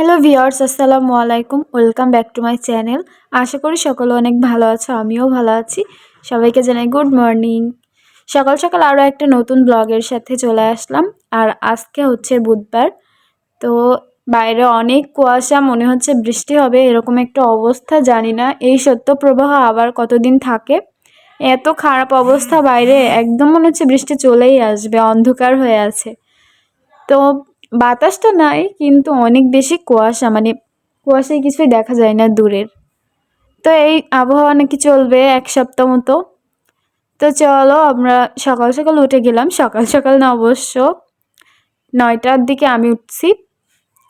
Hello viewers আসসালামু আলাইকুম। Welcome back to my channel আশা করি সকলে অনেক ভালো আছো, আমিও ভালো আছি। সবাইকে জানাই গুড মর্নিং সকাল সকাল আরও একটা নতুন ব্লগের সাথে চলে আসলাম। আর আজকে হচ্ছে বুধবার। তো বাইরে অনেক কুয়াশা, মনে হচ্ছে বৃষ্টি হবে, এরকম একটা অবস্থা, জানি না। এই সত্য প্রবাহ আবার কতদিন থাকে? এত খারাপ অবস্থা বাইরে, একদম মনে হচ্ছে বৃষ্টি চলেই আসবে, অন্ধকার হয়ে আছে। তো বাতাসটা নাই, কিন্তু অনেক বেশি কুয়াশা মানে কুয়াশায় কিছুই দেখা যায় না দূরের। তো এই আবহাওয়া নাকি চলবে এক সপ্তাহ মতো। তো চলো আমরা সকাল সকাল উঠে গেলাম। সকাল সকাল না অবশ্য, নয়টার দিকে আমি উঠছি।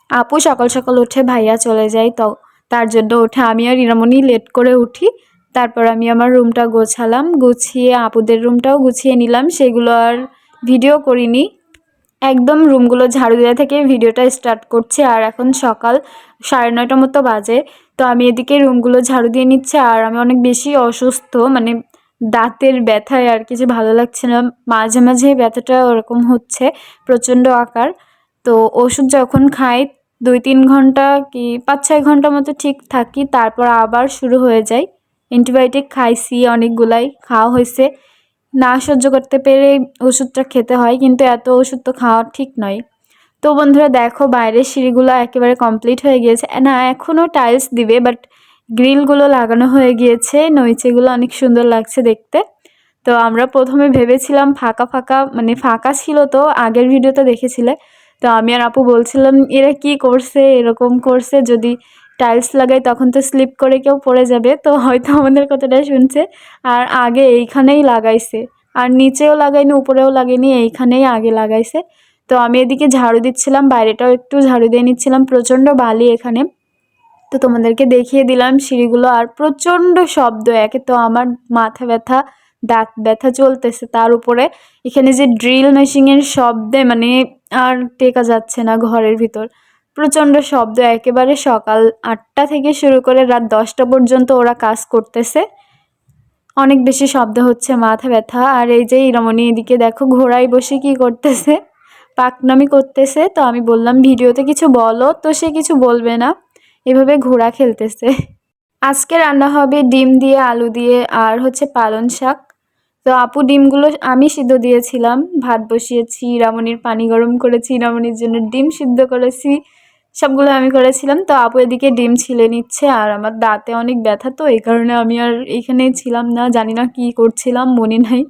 আপু সকাল সকাল উঠে ভাইয়া চলে যায়, তো তার জন্য উঠে আমি আর ইরামনি লেট করে উঠি। তারপর আমি আমার রুমটা গোছালাম, গুছিয়ে আপুদের রুমটাও গুছিয়ে নিলাম। সেগুলো আর ভিডিও করিনি। একদম রুমগুলো ঝাড়ু দেওয়া থেকে ভিডিওটা স্টার্ট করছি আর এখন সকাল সাড়ে নয়টার মতো বাজে। তো আমি এদিকে রুমগুলো ঝাড়ু দিয়ে নিচ্ছি আর আমি অনেক বেশি অসুস্থ মানে দাঁতের ব্যথায় আর কিছু ভালো লাগছে না। মাঝে মাঝে ব্যথাটা ওরকম হচ্ছে, প্রচণ্ড আকার। তো ওষুধ যখন খাই দুই তিন ঘণ্টা কি পাঁচ ছয় ঘণ্টা মতো ঠিক থাকি, তারপর আবার শুরু হয়ে যায়। অ্যান্টিবায়োটিক খাইছি, অনেকগুলাই খাওয়া হয়েছে। না সহ্য করতে পেরে ওষুধটা খেতে হয়, কিন্তু এত ওষুধ তো খাওয়া ঠিক নয়। তো বন্ধুরা দেখো বাইরের সিঁড়িগুলো একেবারে কমপ্লিট হয়ে গিয়েছে। না, এখনও টাইলস দিবে বাট গ্রিলগুলো লাগানো হয়ে গিয়েছে। নইচেগুলো অনেক সুন্দর লাগছে দেখতে। তো আমরা প্রথমে ভেবেছিলাম ফাঁকা ফাঁকা মানে ফাঁকা ছিল তো, আগের ভিডিওতে দেখেছিলে। তো আমি আর আপু বলছিলাম, এরা কি করছে? এরকম করছে? যদি টাইলস লাগাই, তখন তো স্লিপ করে কেউ পড়ে যাবে, তো হয়তো আমাদের কথাটা শুনছে। আর আগে এইখানেই লাগাইছে, আর নিচেও লাগাইনি, উপরেও লাগাইনি, এইখানেই আগে লাগাইছে। তো আমি এদিকে ঝাড়ু দিচ্ছিলাম, বাইরেটাও একটু ঝাড়ু দিয়ে নিচ্ছিলাম, প্রচণ্ড বালি এখানে। তো তোমাদেরকে দেখিয়ে দিলাম সিঁড়িগুলো, আর প্রচণ্ড শব্দ, একে তো আমার মাথা ব্যথা, দাঁত ব্যথা চলতেছে তার উপরে। এখানে যে ড্রিল মেশিনের শব্দে মানে আর টেকা যাচ্ছে না ঘরের ভিতর। প্রচণ্ড শব্দ, একেবারে সকাল আটটা থেকে শুরু করে রাত দশটা পর্যন্ত ওরা কাজ করতেছে। অনেক বেশি শব্দ হচ্ছে, মাথা ব্যথা। আর এই যে ইরামণি এদিকে দেখো ঘোড়ায় বসে কি করতেছে, পাকনামি করতেছে। তো আমি বললাম, ভিডিওতে কিছু বলো। তো সে কিছু বলবে না, এভাবে ঘোড়া খেলতেছে। আজকে রান্না হবে ডিম দিয়ে আলু দিয়ে আর হচ্ছে পালন শাক। তো আপু, ডিমগুলো আমি সিদ্ধ দিয়েছিলাম, ভাত বসিয়েছি ইরামনির পানি গরম করেছি ইরামনির জন্য ডিম সিদ্ধ করেছি। সবগুলো আমি করেছিলাম। তো আপু এদিকে ডিম ছিলে নিচ্ছে আর আমার দাঁতে অনেক ব্যথা, তো এই কারণে আমি আর এইখানে ছিলাম না। জানি না কি করছিলাম, মনে নাই।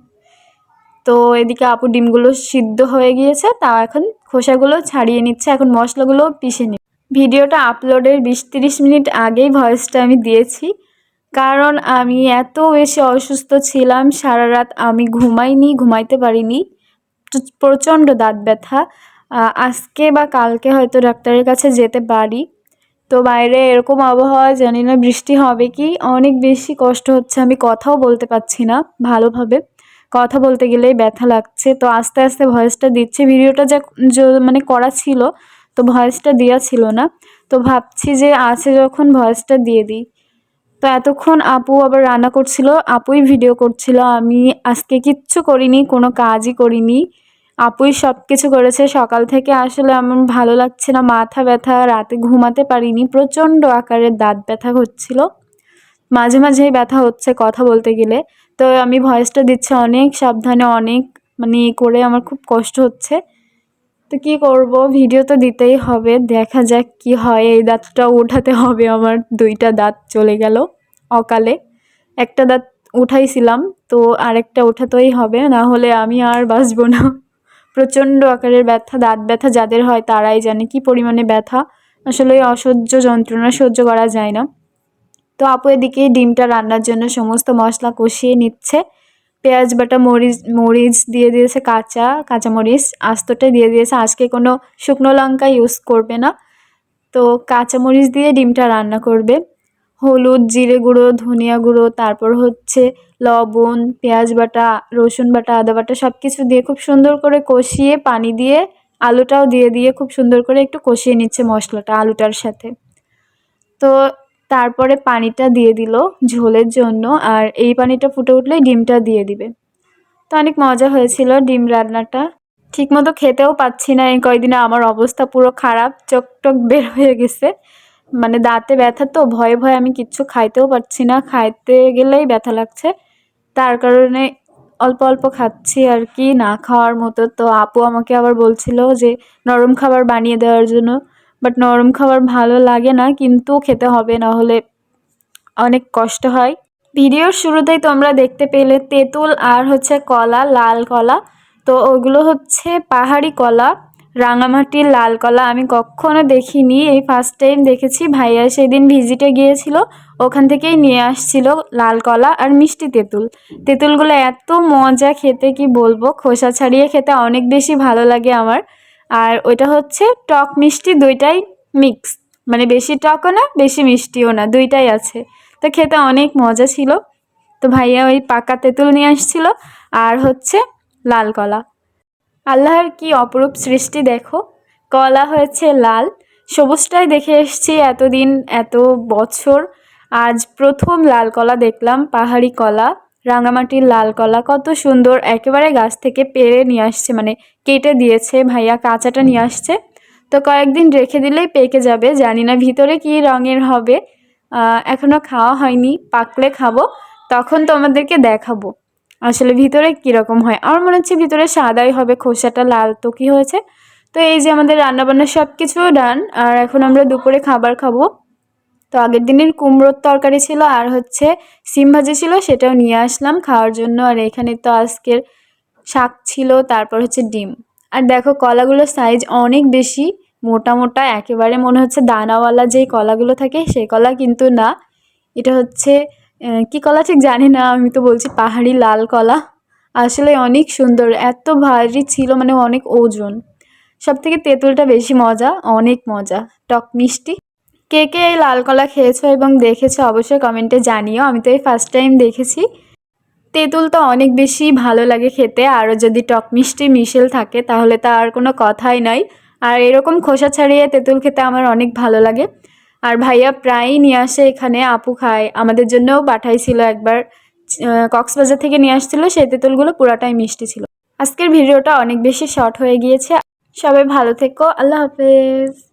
তো এদিকে আপু ডিমগুলো সিদ্ধ হয়ে গিয়েছে, তা এখন খোসাগুলো ছাড়িয়ে নিচ্ছে। এখন মশলাগুলো পিষে নি ভিডিওটা আপলোডের বিশ তিরিশ মিনিট আগেই ভয়েসটা আমি দিয়েছি। কারণ আমি এত বেশি অসুস্থ ছিলাম, সারা রাত আমি ঘুমাইনি, ঘুমাইতে পারিনি। প্রচণ্ড দাঁত ব্যথা। আজকে বা কালকে হয়তো ডাক্তারের কাছে যেতে পারি। তো বাইরে এরকম আবহাওয়া জানি না, বৃষ্টি হবে কি? অনেক বেশি কষ্ট হচ্ছে, আমি কথাও বলতে পারছি না ভালোভাবে। কথা বলতে গেলেই ব্যথা লাগছে। তো আস্তে আস্তে ভয়েসটা দিচ্ছে। ভিডিওটা যা মানে করা ছিল, তো ভয়েসটা দেওয়া ছিল না। তো ভাবছি যে আছে যখন ভয়েসটা দিয়ে দিই। তো এতক্ষণ আপু আবার রান্না করছিল, আপুই ভিডিও করছিল। আমি আজকে কিচ্ছু করিনি, কোনো কাজই করিনি। আপুই সব কিছু করেছে। সকাল থেকে আসলে আমার ভালো লাগছে না, মাথা ব্যথা, রাতে ঘুমাতে পারিনি, প্রচণ্ড আকারের দাঁত ব্যথা হচ্ছিল। মাঝে মাঝেই ব্যথা হচ্ছে কথা বলতে গেলে। তো আমি ভয়েসটা দিচ্ছি অনেক, সাবধানে অনেক মানে করে আমার খুব কষ্ট হচ্ছে। তো কি করব? ভিডিও তো দিতেই হবে, দেখা যাক কি হয়। এই দাঁতটা উঠাতে হবে, আমার দুইটা দাঁত চলে গেল অকালে। একটা দাঁত উঠাইছিলাম, তো আরেকটা উঠাতেই হবে, না হলে আমি আর বাঁচবো না। প্রচণ্ড আকারের ব্যথা, দাঁত ব্যথা যাদের হয় তারাই জানে কি পরিমাণে ব্যথা। আসলে অসহ্য যন্ত্রণা সহ্য করা যায় না। তো আপু এদিকে ডিমটা রান্নার জন্য সমস্ত মশলা কষিয়ে নিচ্ছে। পেঁয়াজ, বাটা, মরিচ মরিচ দিয়ে দিয়েছে কাঁচা কাঁচা মরিচ। আস্তটা দিয়ে দিয়েছে। আজকে কোনো শুকনো লঙ্কা ইউজ করবে না। তো কাঁচামরিচ দিয়ে ডিমটা রান্না করবে। হলুদ, জিরে গুঁড়ো, ধনিয়া গুঁড়ো, তারপর হচ্ছে লবণ, পেঁয়াজ বাটা, রসুন বাটা, আদা বাটা সব কিছু দিয়ে খুব সুন্দর করে কষিয়ে পানি দিয়ে আলুটাও দিয়ে দিয়ে খুব সুন্দর করে একটু কষিয়ে নিচ্ছে মশলাটা আলুটার সাথে। তো তারপরে পানিটা দিয়ে দিল ঝোলের জন্য আর এই পানিটা ফুটে উঠলেই ডিমটা দিয়ে দিবে। তো অনেক মজা হয়েছিল ডিম রান্নাটা। ঠিকমতো খেতেও পাচ্ছি না, এই কয়দিনে আমার অবস্থা পুরো খারাপ চোখ টোক বের হয়ে গেছে। মানে দাঁতে ব্যথা তো, ভয়ে ভয়ে আমি কিচ্ছু খাইতেও পারছি না। খাইতে গেলেই ব্যথা লাগছে। তার কারণে অল্প অল্প খাচ্ছি আর কি, না খাওয়ার মতো। তো আপু আমাকে আবার বলছিল যে, নরম খাবার বানিয়ে দেওয়ার জন্য। বাট নরম খাবার ভালো লাগে না, কিন্তু খেতে হবে, না হলে অনেক কষ্ট হয়। ভিডিওর শুরুতেই তোমরা দেখতে পেলে তেঁতুল আর হচ্ছে কলা, লাল কলা। তো ওগুলো হচ্ছে পাহাড়ি কলা। রাঙামাটির লাল কলা আমি কখনো দেখিনি। এই ফার্স্ট টাইম দেখেছি। ভাইয়া সেদিন ভিজিটে গিয়েছিল। ওখান থেকেই নিয়ে আসছিল লাল কলা আর মিষ্টি তেঁতুল। তেঁতুলগুলো এত মজা খেতে, কি বলব? খোসা ছাড়িয়ে খেতে অনেক বেশি ভালো লাগে আমার। আর ওইটা হচ্ছে টক মিষ্টি দুইটাই মিক্স মানে বেশি টকও না, বেশি মিষ্টিও না, দুইটাই আছে। তো খেতে অনেক মজা ছিল। তো ভাইয়া ওই পাকা তেঁতুল নিয়ে আসছিল। আর হচ্ছে লাল কলা আল্লাহর কি অপরূপ সৃষ্টি দেখো? কলা হয়েছে লাল। সবুজটাই দেখে এসছি এতদিন, এত বছর। আজ প্রথম লাল কলা দেখলাম, পাহাড়ি কলা। রাঙামাটির লাল কলা কত সুন্দর। একেবারে গাছ থেকে পেরে নিয়ে আসছে মানে কেটে দিয়েছে ভাইয়া, কাঁচাটা নিয়ে আসছে। তো কয়েকদিন রেখে দিলেই পেকে যাবে, জানি না ভিতরে কি রঙের হবে। এখনও খাওয়া হয়নি, পাকলে খাব, তখন তোমাদেরকে দেখাবো। আসলে ভিতরে কীরকম হয়? আমার মনে হচ্ছে ভিতরে সাদাই হবে, খোসাটা লাল তো কী হয়েছে? তো এই যে আমাদের রান্নাবান্না সব কিছু ডান আর এখন আমরা দুপুরে খাবার খাব। তো আগের দিনের কুমড়োর তরকারি ছিল, আর হচ্ছে সিম ভাজি ছিল, সেটাও নিয়ে আসলাম খাওয়ার জন্য। আর এখানে তো আজকের শাক ছিল, তারপর হচ্ছে ডিম। আর দেখো, কলাগুলোর সাইজ অনেক বেশি, মোটা মোটা, একেবারে মনে হচ্ছে দানাওয়ালা যেই কলাগুলো থাকে সেই কলা কিন্তু না। এটা হচ্ছে কি কলা ঠিক জানি না, আমি তো বলছি পাহাড়ি লাল কলা। আসলে অনেক সুন্দর, এত ভারী ছিল মানে অনেক ওজন। সব থেকে তেঁতুলটা বেশি মজা, অনেক মজা। টক মিষ্টি। কে কে এই লাল কলা খেয়েছো এবং দেখেছ অবশ্যই কমেন্টে জানিও, আমি তো এই ফার্স্ট টাইম দেখেছি। তেঁতুল তো অনেক বেশি ভালো লাগে খেতে, আরও যদি টক মিষ্টি মিশেল থাকে, তাহলে তো আর কোনো কথাই নাই। আর এরকম খোসা ছাড়িয়ে তেঁতুল খেতে আমার অনেক ভালো লাগে। আর ভাইয়া প্রায়ই নিয়ে আসে এখানে, আপু খায়। আমাদের জন্যও পাঠাইছিল একবার। কক্সবাজার থেকে নিয়ে আসছিল, সেই তেঁতুলগুলো পুরাটাই মিষ্টি ছিল। আজকের ভিডিওটা অনেক বেশি শর্ট হয়ে গিয়েছে। সবাই ভালো থেকো, আল্লাহ হাফেজ।